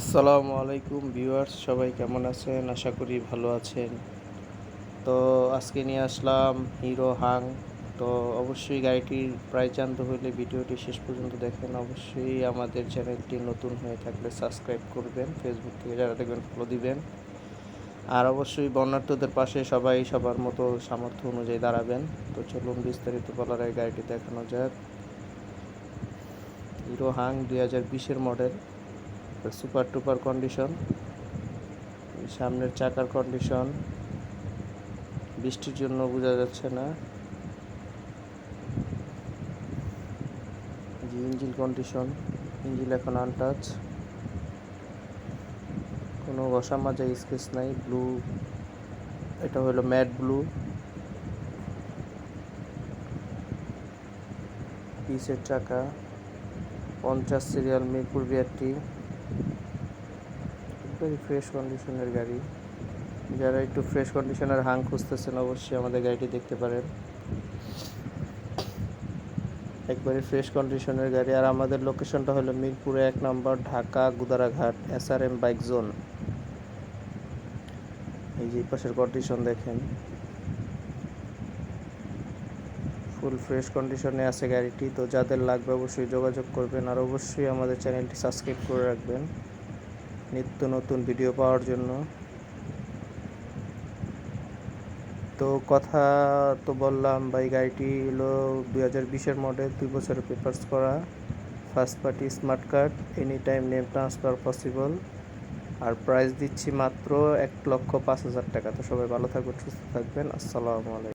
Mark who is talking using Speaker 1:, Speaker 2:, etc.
Speaker 1: আসসালামু আলাইকুম ভিউয়ার্স, সবাই কেমন আছেন? আশা করি ভালো আছেন। তো আজকে নিয়ে আসলাম হিরো হাং। তো অবশ্যই গাড়িটির প্রায় জানতে হলে ভিডিওটি শেষ পর্যন্ত দেখেন। অবশ্যই আমাদের চ্যানেলটি নতুন হয়ে থাকলে সাবস্ক্রাইব করবেন ফেসবুক থেকে যারা দেখবেন ফলো দিবেন। আর অবশ্যই বর্ণার্থদের পাশে সবাই সবার মতো সামর্থ্য অনুযায়ী দাঁড়াবেন। তো চলুন বিস্তারিত বলার গাড়িটি দেখানো যাক। হিরো হাং দুই হাজার বিশের মডেল সুপার টুপার কন্ডিশন, সামনের চাকার কন্ডিশন, বৃষ্টির জন্য বোঝা যাচ্ছে না। ইঞ্জিল কন্ডিশন ইঞ্জিল এখন আনটাচ কোনো ঘষা মাজা স্কেচ নাই ব্লু এটা হলো ম্যাট ব্লু পিসের চাকা, পঞ্চাশ সিরিয়াল মিরপুর বিআরটি একবারই ফ্রেশ কন্ডিশনের গাড়ি। যারা একটু ফ্রেশ কন্ডিশনের হাং খুঁজতেছেন, অবশ্যই আমাদের গাড়িটি দেখতে পারেন। একবারে ফ্রেশ কন্ডিশনের গাড়ি। আর আমাদের লোকেশনটা হলো মিরপুরে এক নম্বর Dhaka Gudaraghat S R M bike zone এই যে পাশের কন্ডিশন দেখেন। ফুল, ফ্রেশ কন্ডিশনে আছে গাড়িটি, তো যাদের লাগবে অবশ্যই যোগাযোগ করবেন আর অবশ্যই আমাদের চ্যানেলটি সাবস্ক্রাইব করে রাখবেন নিত্য নতুন ভিডিও পাওয়ার জন্য। তো কথা তো বললাম, ভাই, গাড়িটি হলো দুই হাজার বিশের মডেল দুই বছরের পেপার্স করা first party smart card any time name transfer possible আর প্রাইস দিচ্ছি মাত্র এক লক্ষ পাঁচ হাজার টাকা। তো সবাই ভালো থাকবেন, সুস্থ থাকবেন। আসসালামু আলাইকুম।